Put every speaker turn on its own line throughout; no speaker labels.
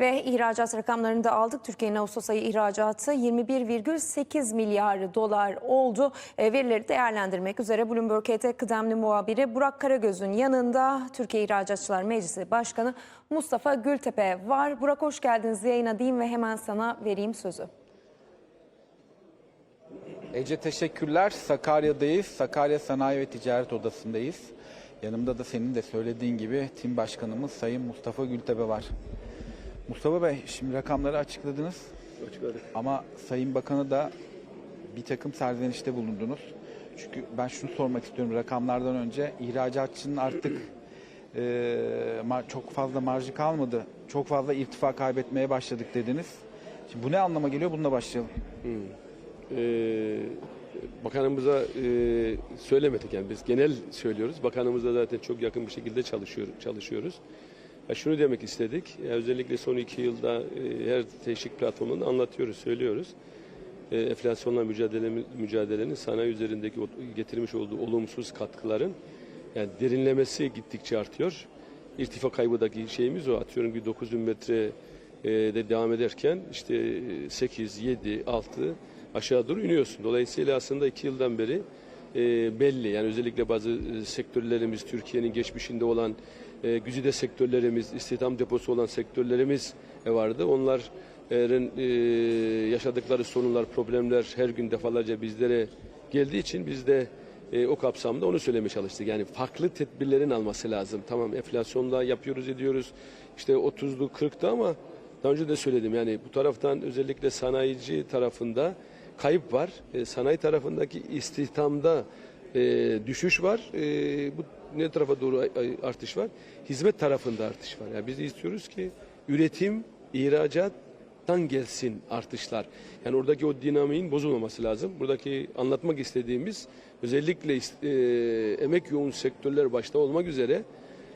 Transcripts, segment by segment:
Ve ihracat rakamlarını da aldık. Türkiye'nin Ağustos ayı ihracatı 21,8 milyar dolar oldu. E, verileri değerlendirmek üzere Bloomberg HT kıdemli muhabiri Burak Karagöz'ün yanında Türkiye İhracatçılar Meclisi Başkanı Mustafa Gültepe var. Burak hoş geldiniz yayına diyeyim ve hemen sana vereyim sözü.
Ece teşekkürler. Sakarya'dayız. Sakarya Sanayi ve Ticaret Odası'ndayız. Yanımda da senin de söylediğin gibi tim başkanımız Sayın Mustafa Gültepe var. Mustafa Bey şimdi rakamları açıkladınız
Açıkladık.
ama Sayın Bakanı da bir takım serzenişte bulundunuz. Çünkü ben şunu sormak istiyorum rakamlardan önce ihracatçının artık e, çok fazla marjı kalmadı. Çok fazla irtifa kaybetmeye başladık dediniz. Şimdi bu ne anlama geliyor? Bununla başlayalım.
Ee, bakanımıza e, söylemedik yani biz genel söylüyoruz. Bakanımızla zaten çok yakın bir şekilde çalışıyor, çalışıyoruz. Şunu demek istedik. Özellikle son iki yılda e, her teşvik platformunda anlatıyoruz, söylüyoruz. E, enflasyonla mücadele, mücadelenin sanayi üzerindeki getirmiş olduğu olumsuz katkıların yani derinlemesi gittikçe artıyor. İrtifa kaybıdaki şeyimiz o. Atıyorum bir 9000 metre e, de devam ederken işte 8, 7, 6 aşağı doğru iniyorsun. Dolayısıyla aslında iki yıldan beri e, belli. Yani özellikle bazı e, sektörlerimiz, Türkiye'nin geçmişinde olan e, güzide sektörlerimiz, istihdam deposu olan sektörlerimiz e, vardı. Onların e, yaşadıkları sorunlar, problemler her gün defalarca bizlere geldiği için biz de e, o kapsamda onu söylemeye çalıştık. Yani farklı tedbirlerin alması lazım. Tamam enflasyonla yapıyoruz ediyoruz. İşte 30'lu 40'ta ama daha önce de söyledim yani bu taraftan özellikle sanayici tarafında kayıp var. E, sanayi tarafındaki istihdamda e, düşüş var. E, bu ne tarafa doğru artış var? Hizmet tarafında artış var. Yani biz istiyoruz ki üretim, ihracat gelsin artışlar. Yani oradaki o dinamiğin bozulmaması lazım. Buradaki anlatmak istediğimiz özellikle e, emek yoğun sektörler başta olmak üzere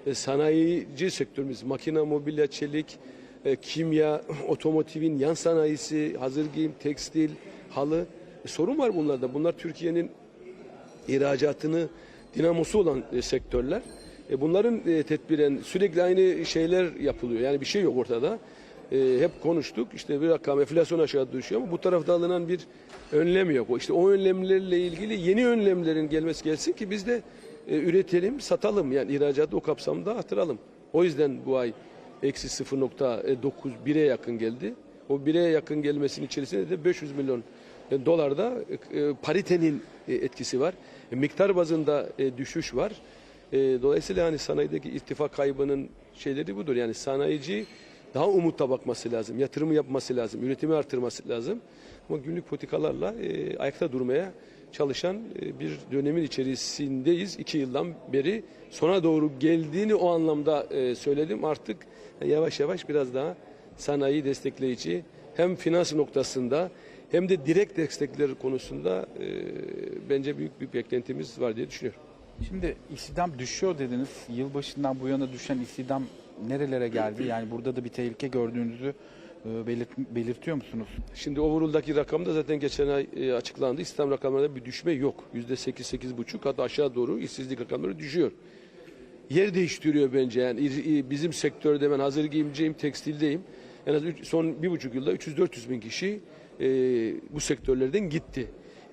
e, sanayici sektörümüz, makine, mobilya, çelik, e, kimya, otomotivin yan sanayisi, hazır giyim, tekstil, halı. E, sorun var bunlarda. Bunlar Türkiye'nin ihracatını dinamosu olan e, sektörler. E, bunların e, tedbiren sürekli aynı şeyler yapılıyor. Yani bir şey yok ortada. E, hep konuştuk. İşte bir rakam enflasyon aşağı düşüyor ama bu tarafta alınan bir önlem yok. İşte o önlemlerle ilgili yeni önlemlerin gelmesi gelsin ki biz de e, üretelim, satalım. Yani ihracatı o kapsamda artıralım. O yüzden bu ay eksi 0.9 1'e yakın geldi. O 1'e yakın gelmesinin içerisinde de 500 milyon dolarda e, paritenin e, etkisi var. E, miktar bazında e, düşüş var. E, dolayısıyla hani sanayideki irtifa kaybının şeyleri budur. Yani sanayici daha umutla bakması lazım. Yatırımı yapması lazım. Üretimi artırması lazım. Ama günlük politikalarla e, ayakta durmaya çalışan e, bir dönemin içerisindeyiz. iki yıldan beri sona doğru geldiğini o anlamda e, söyledim. Artık yavaş yavaş biraz daha sanayi destekleyici hem finans noktasında hem de direkt destekler konusunda e, bence büyük bir beklentimiz var diye düşünüyorum.
Şimdi istihdam düşüyor dediniz. Yılbaşından bu yana düşen istihdam nerelere geldi? Yani burada da bir tehlike gördüğünüzü e, belirt- belirtiyor musunuz?
Şimdi overall'daki rakam da zaten geçen ay e, açıklandı. İstihdam rakamlarında bir düşme yok. Yüzde sekiz, sekiz buçuk hatta aşağı doğru işsizlik rakamları düşüyor. Yer değiştiriyor bence yani bizim sektörde ben hazır giyimciyim, tekstildeyim. En az üç- son bir buçuk yılda 300-400 bin kişi e, bu sektörlerden gitti.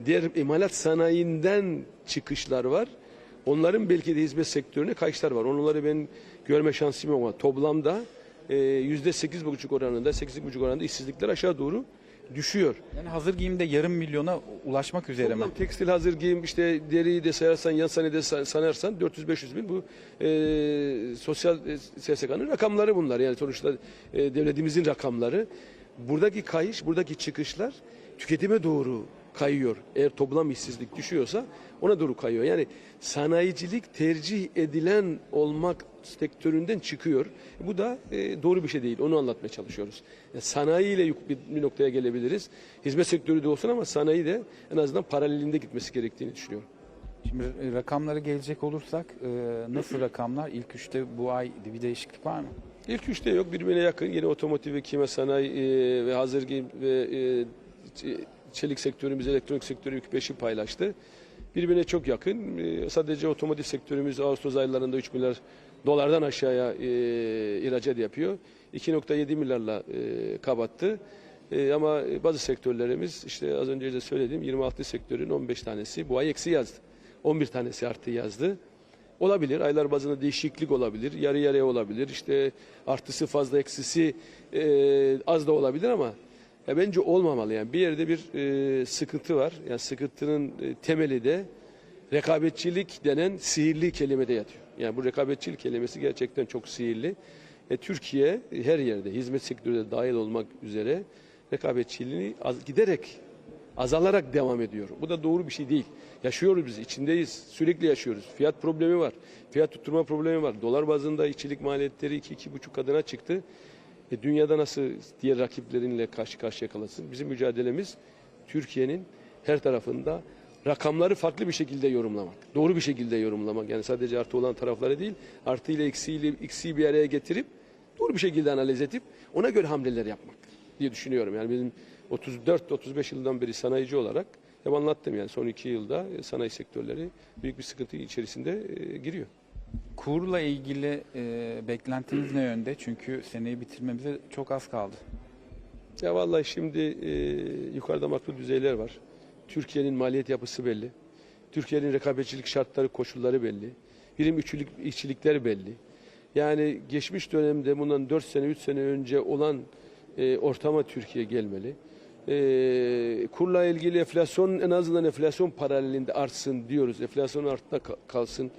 Diğer imalat sanayinden çıkışlar var. Onların belki de hizmet sektörüne kayışlar var. Onları ben görme şansım yok ama toplamda e, yüzde sekiz buçuk oranında, sekiz buçuk oranında işsizlikler aşağı doğru düşüyor.
Yani hazır giyimde yarım milyona ulaşmak üzere mi?
Toplam tekstil hazır giyim işte deriyi de sayarsan yan sanayi de sa- sanarsan 400-500 bin bu e, sosyal e, SSK'nın rakamları bunlar. Yani sonuçta e, devletimizin rakamları. Buradaki kayış, buradaki çıkışlar tüketime doğru kayıyor. Eğer toplam işsizlik düşüyorsa ona doğru kayıyor. Yani sanayicilik tercih edilen olmak sektöründen çıkıyor. Bu da e, doğru bir şey değil. Onu anlatmaya çalışıyoruz. Yani sanayiyle bir noktaya gelebiliriz. Hizmet sektörü de olsun ama sanayi de en azından paralelinde gitmesi gerektiğini düşünüyorum.
Şimdi e, rakamlara gelecek olursak e, nasıl rakamlar? İlk üçte bu ay bir değişiklik var mı?
İlk üçte yok birbirine yakın. Yine otomotiv ve kimya sanayi e, ve hazır giyim ve e, çelik sektörümüz, elektronik sektörü ilk beşi paylaştı. Birbirine çok yakın. E, sadece otomotiv sektörümüz Ağustos aylarında 3 milyar dolardan aşağıya e, ihracat yapıyor. 2.7 milyarla e, kapattı. E, ama bazı sektörlerimiz işte az önce de söylediğim 26 sektörün 15 tanesi bu ay eksi yazdı. 11 tanesi artı yazdı. Olabilir. Aylar bazında değişiklik olabilir. Yarı yarıya olabilir. İşte artısı fazla eksisi e, az da olabilir ama ya bence olmamalı. Yani bir yerde bir e, sıkıntı var. Yani sıkıntının e, temeli de rekabetçilik denen sihirli kelimede yatıyor. Yani bu rekabetçilik kelimesi gerçekten çok sihirli. E, Türkiye her yerde hizmet sektörü de dahil olmak üzere rekabetçiliğini az, giderek azalarak devam ediyor. Bu da doğru bir şey değil. Yaşıyoruz biz, içindeyiz. Sürekli yaşıyoruz. Fiyat problemi var. Fiyat tutturma problemi var. Dolar bazında işçilik maliyetleri 2-2,5 kadına çıktı. E, dünyada nasıl diğer rakiplerinle karşı karşıya kalasın? Bizim mücadelemiz Türkiye'nin her tarafında rakamları farklı bir şekilde yorumlamak. Doğru bir şekilde yorumlamak. Yani sadece artı olan tarafları değil, artı ile eksiğiyle eksiği bir araya getirip doğru bir şekilde analiz edip ona göre hamleler yapmak diye düşünüyorum. Yani bizim 34-35 yıldan beri sanayici olarak hep anlattım yani son iki yılda e, sanayi sektörleri büyük bir sıkıntı içerisinde e, giriyor.
Kurla ilgili e, beklentiniz ne yönde? Çünkü seneyi bitirmemize çok az kaldı.
Ya vallahi şimdi e, yukarıda makro düzeyler var. Türkiye'nin maliyet yapısı belli. Türkiye'nin rekabetçilik şartları, koşulları belli. Birim üçlük, işçilikler belli. Yani geçmiş dönemde bundan 4 sene, 3 sene önce olan e, ortama Türkiye gelmeli. E, kurla ilgili enflasyon en azından enflasyon paralelinde artsın diyoruz. Enflasyon artta ka- kalsın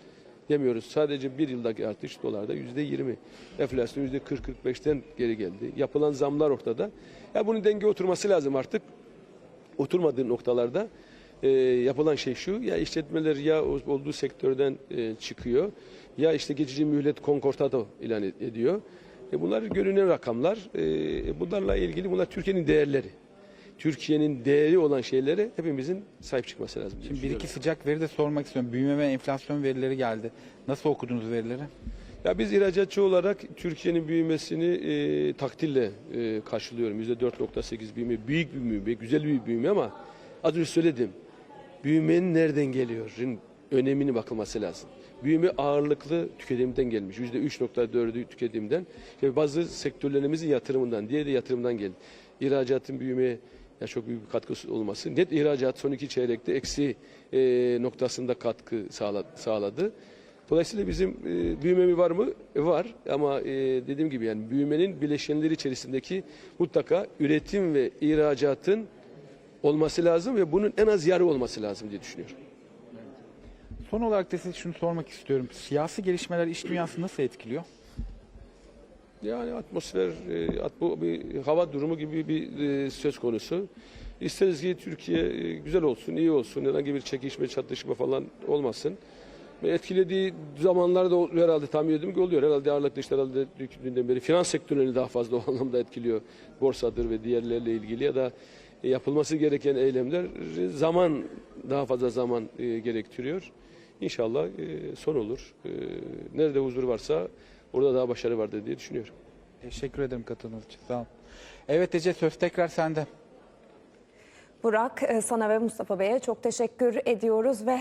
demiyoruz. Sadece bir yıldaki artış dolarda yüzde yirmi. Enflasyon yüzde 40-45'ten geri geldi. Yapılan zamlar ortada. Ya bunun denge oturması lazım artık. Oturmadığı noktalarda e, yapılan şey şu. Ya işletmeler ya olduğu sektörden e, çıkıyor. Ya işte geçici mühlet konkordato ilan ed- ediyor. E, bunlar görünen rakamlar. E, bunlarla ilgili bunlar Türkiye'nin değerleri. Türkiye'nin değeri olan şeylere hepimizin sahip çıkması lazım.
Şimdi bir iki sıcak veri de sormak istiyorum. Büyüme ve enflasyon verileri geldi. Nasıl okudunuz verileri?
Ya biz ihracatçı olarak Türkiye'nin büyümesini e, takdirle e, karşılıyorum. %4.8 büyüme, büyük bir büyüme, güzel bir büyüme ama az önce söyledim. Büyümenin nereden geliyor? önemini bakılması lazım. Büyüme ağırlıklı tüketimden gelmiş. %3.4'ü tüketimden. İşte bazı sektörlerimizin yatırımından, diğeri yatırımdan geldi. İhracatın büyümeye ya çok büyük bir katkısı olması. Net ihracat son iki çeyrekte eksi e, noktasında katkı sağla- sağladı. Dolayısıyla bizim e, büyüme mi var mı? E, var ama e, dediğim gibi yani büyümenin bileşenleri içerisindeki mutlaka üretim ve ihracatın olması lazım ve bunun en az yarı olması lazım diye düşünüyorum.
Son olarak da size şunu sormak istiyorum. Siyasi gelişmeler iş dünyasını nasıl etkiliyor?
Yani atmosfer, e, bu bir hava durumu gibi bir e, söz konusu. İsteriz ki Türkiye e, güzel olsun, iyi olsun, herhangi bir çekişme, çatışma falan olmasın. Etkilediği zamanlarda herhalde tahmin ediyorum ki oluyor. Herhalde ağırlıklı işte herhalde dünden beri finans sektörünü daha fazla o anlamda etkiliyor. Borsadır ve diğerlerle ilgili ya da yapılması gereken eylemler zaman daha fazla zaman gerektiriyor. İnşallah son olur. Nerede huzur varsa orada daha başarı vardır diye düşünüyorum.
Teşekkür ederim katıldığınız için. Sağ olun. Evet Ece söz tekrar sende.
Burak, e, sana ve Mustafa Bey'e çok teşekkür ediyoruz ve